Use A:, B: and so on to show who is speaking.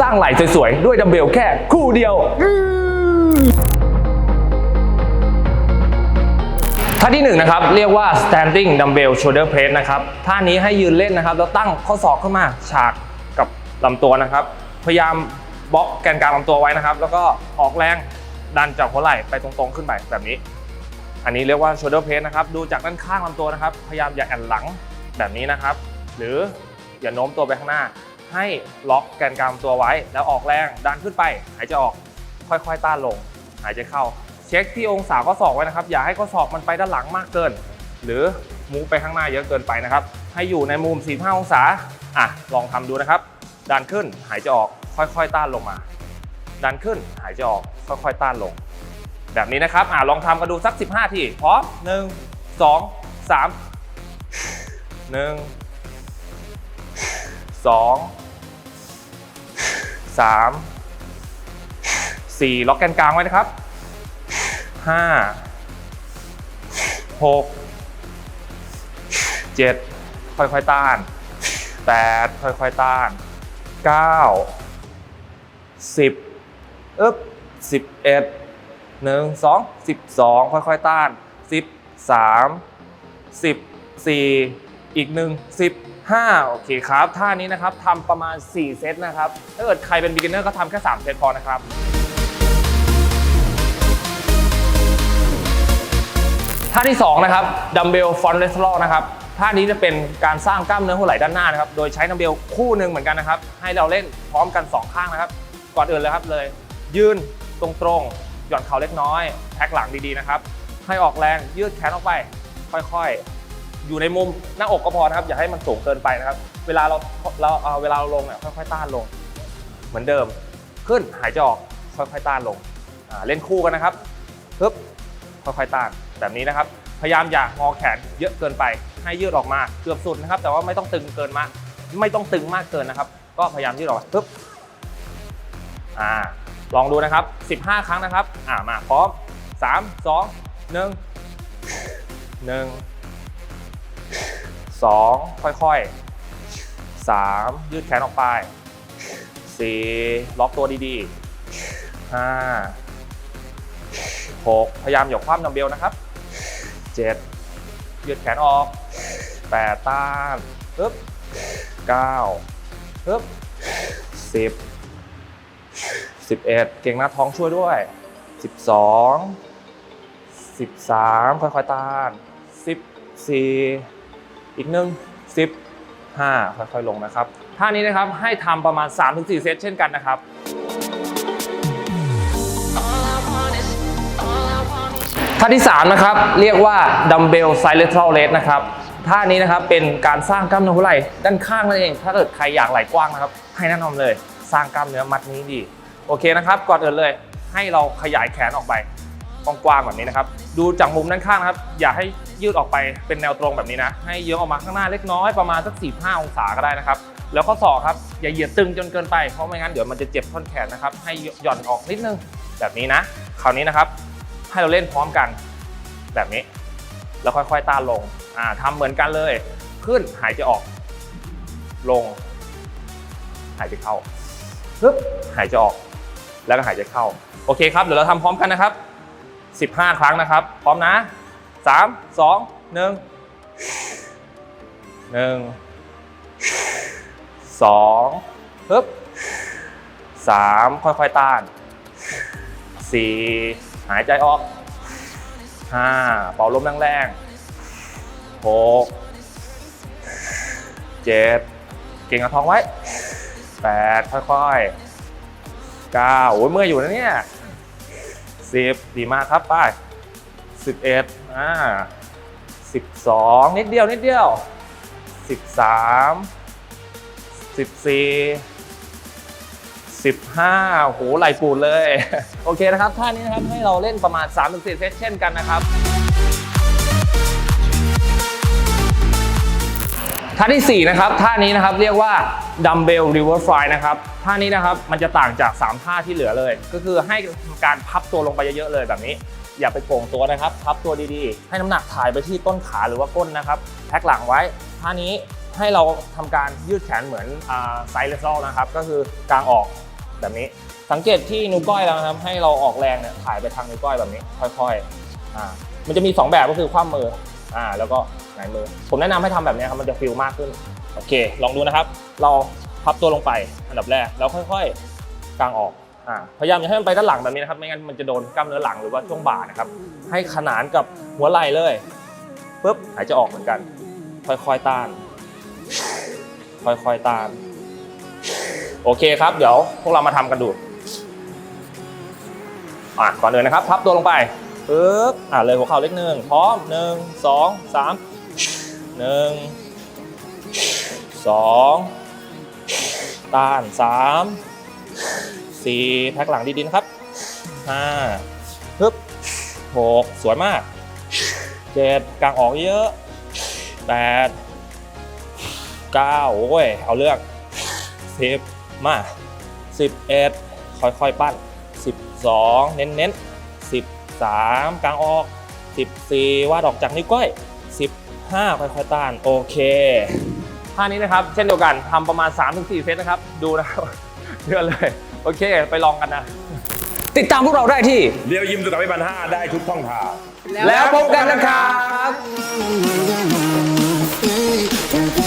A: สร้างไหล่สวยๆ ด้วยดัมเบลแค่คู่เดียว ท่าที่หนึ่งนะครับ เรียกว่า standing dumbbell shoulder press นะครับ ท่านี้ให้ยืนเล่นนะครับ แล้วตั้งข้อศอกขึ้นมา ฉากกับลำตัวนะครับ พยายามบล็อกแกนกลางลำตัวไว้นะครับ แล้วก็ออกแรงดันจากหัวไหล่ไปตรงๆขึ้นไปแบบนี้ อันนี้เรียกว่า shoulder press นะครับ ดูจากด้านข้างลำตัวนะครับ พยายามอย่าแอนหลังแบบนี้นะครับ หรืออย่าโน้มตัวไปข้างหน้า ให้ล็อกแกนกลางตัวไว้ แล้วออกแรงดันขึ้นไป หายใจออกค่อยๆ ต้านลง หายใจเข้า เช็คที่องศาข้อศอกไว้นะครับ อย่าให้ข้อศอกมันไปด้านหลังมากเกิน หรือมูฟไปข้างหน้าเยอะเกินไปนะครับ ให้อยู่ในมุม 45 องศาอะลองทำดูนะครับ ดันขึ้นหายใจออกค่อยๆ ต้านลงมา ดันขึ้นหายใจออกค่อยๆ ต้านลง แบบนี้นะครับอะลองทำกันดูสัก 15 ทีพร้อมหนึ่งสอง สองสามสี่ล็อกแกนกลางไว้นะครับห้าหกเจ็ดค่อยๆต้านแปดค่อยๆต้านเก้าสิบอึ๊บสิบเอ็ดหนึ่งสองสิบสองค่อยๆต้านสิบสามสิบสี่อีกหนึ่งสิบ ห้าโอเคครับ ท่านี้นะครับทำประมาณ 4 เซตนะครับ ถ้าเกิดใครเป็น beginner ก็ทำแค่ 3 เซตพอนะครับท่าที่ 2 นะครับดัมเบลฟอนเลส r อนะครับท่านี้จะเป็นการสร้างกล้ามเนื้อหัวไหล่ด้านหน้านะครับ โดยใช้ดัมเบลคู่หนึ่งเหมือนกันนะครับ ให้เราเล่นพร้อมกัน 2 ข้างนะครับ ก่อนอื่นเลยครับเลย ยืนตรงๆ หย่อนเข่าเล็กน้อยแท็กหลังดีๆนะครับ ให้ออกแรงยืดแขนออกไป ค่อยๆ อยู่ในมุมหน้าอกก็พอนะครับ อย่าให้มันสูงเกินไปนะครับ เวลาเราเราเออเวลาเราลงเนี่ยค่อยๆต้านลง เหมือนเดิมขึ้นหายใจออกค่อยๆต้านลงเล่นคู่กันนะครับปึ๊บค่อยๆต้านแบบนี้นะครับ พยายามอย่างอแขนเยอะเกินไป ให้ยืดออกมาเกือบสุดนะครับ แต่ว่าไม่ต้องตึงเกินมากไม่ต้องตึงมากเกินนะครับ ก็พยายามยืดออกปึ๊บอ่าลองดูนะครับ 15 ครั้งนะครับ อ่ามาพร้อม 3 2 1 1 2 ค่อยๆ 3 ยืดแขนออกไป 4 ล็อกตัวดีๆ 5 6 พยายามอย่าคว่ำดัมเบลนะครับ 7 ยืดแขนออก 8 ต้านปึ๊บ9ปึ๊บ10 11 เก่งหน้าท้องช่วยด้วย 12 13 ค่อยๆต้าน 14 อีกหนึ่ง15ค่อยๆลงนะครับท่านี้นะครับให้ทำประมาณ 3-4 เซตเช่นกันนะครับท่าที่3นะครับเรียกว่าดัมเบลไซเลทรัลเลสนะครับท่านี้นะครับเป็นการสร้างกล้ามเนื้อหัวไหล่ด้านข้างนั่นเอง ถ้าเกิดใครอยากไหล่กว้างนะครับ ให้แนะนำเลย สร้างกล้ามเนื้อมัดนี้ดี โอเคนะครับ ก่อนอื่นเลย ให้เราขยายแขนออกไป กว้างๆแบบนี้นะครับ ดูจากมุมด้านข้างนะครับ อย่าให้ยืดออกไปเป็นแนวตรงแบบนี้นะ ให้เยื้องออกมาข้างหน้าเล็กน้อยประมาณสัก 45 องศาก็ได้นะครับ แล้วข้อศอกครับ อย่าเหยียดตึงจนเกินไปเพราะไม่งั้นเดี๋ยวมันจะเจ็บท่อนแขนนะครับ ให้หย่อนออกนิดนึงแบบนี้นะ คราวนี้นะครับ ให้เราเล่นพร้อมกันแบบนี้ แล้วค่อยๆต้านลงอ่าทำเหมือนกันเลย ขึ้นหายใจออก ลง หายใจเข้าปึ๊บหายใจออก แล้วก็หายใจเข้า โอเคครับ เดี๋ยวเราทำพร้อมกันนะครับ 15 ครั้งนะครับ พร้อมนะ 3 2 1 1 2ปึ๊บ3ค่อยๆต้าน 4 หายใจออกห้าเป่าลมแรงๆหกเจ็ดเก่งเอาท้องไว้แปดค่อยๆเก้าโอ้ยเมื่อยอยู่นะเนี่ย สิบดีมากครับไปสิบเอ็ดอ่าสิบสองนิดเดียวนิดเดียวสิบสามสิบสี่สิบห้าโหไหลปูดเลย โอเคนะครับ ท่านี้นะครับให้เราเล่นประมาณ3-4เซตเช่นกันนะครับ ท่าที่ 4 นะครับ ท่านี้นะครับเรียกว่าดัมเบลริเวอร์ฟลายนะครับ ท่านี้นะครับมันจะต่างจาก 3 ท่าที่เหลือเลย ก็คือให้การพับตัวลงไปเยอะๆเลยแบบนี้ อย่าไปโก่งตัวนะครับ พับตัวดีๆ ให้น้ำหนักถ่ายไปที่ต้นขาหรือว่าก้นนะครับ แพ็คหลังไว้ ท่านี้ให้เราทำการยืดแขนเหมือนไซเลสโซนะครับ ก็คือกางออกแบบนี้ สังเกตที่นิ้วก้อยแล้วนะครับ ให้เราออกแรงเนี่ยถ่ายไปทางนิ้วก้อยแบบนี้ ค่อยๆ อ่า มันจะมี 2 แบบก็คือคว่ำมือ อ่า แล้วก็ หงายมือ ผมแนะนำให้ทำแบบนี้ครับมันจะฟิลมากขึ้น โอเค ลองดูนะครับ เราพับตัวลงไปอันดับแรกแล้วค่อยๆกางออกอ่าพยายามอย่าให้มันไปด้านหลังแบบนี้นะครับ ไม่งั้นมันจะโดนกล้ามเนื้อหลังหรือว่าช่วงบ่านะครับ ให้ขนานกับหัวไหล่เลยปุ๊บหายใจออกเหมือนกัน ค่อยๆต้าน ค่อยๆต้าน โอเคครับ เดี๋ยวพวกเรามาทำกันดูอะก่อนอื่นนะครับ พับตัวลงไปปึ๊บอะเลยหัวเข่าเล็กหนึ่งพร้อมหนึ่งสองสาม หนึ่งสองต้านสามสี่แพ็คหลังดีๆนะครับห้าปึ๊บหกสวยมากเจ็ดกลางออกเยอะแปดเก้าโอ้ย เอาเลือกสิบมาสิบเอ็ดค่อยๆ ปั้น12เน้นเน้นๆ13กลางออก14วาดออกจากนิ้วก้อย 15ค่อยๆต้านโอเคท่านี้นะครับ เช่นเดียวกันทำประมาณ 3-4 เซตนะครับ ดูนะครับเดือนเลย โอเค ไปลองกันนะ ติดตามพวกเราได้ที่
B: เรียวยิมสุขาพิบัน5ได้ทุกช่องทาง
A: แล้วพบกันนะครับ
C: Thank you.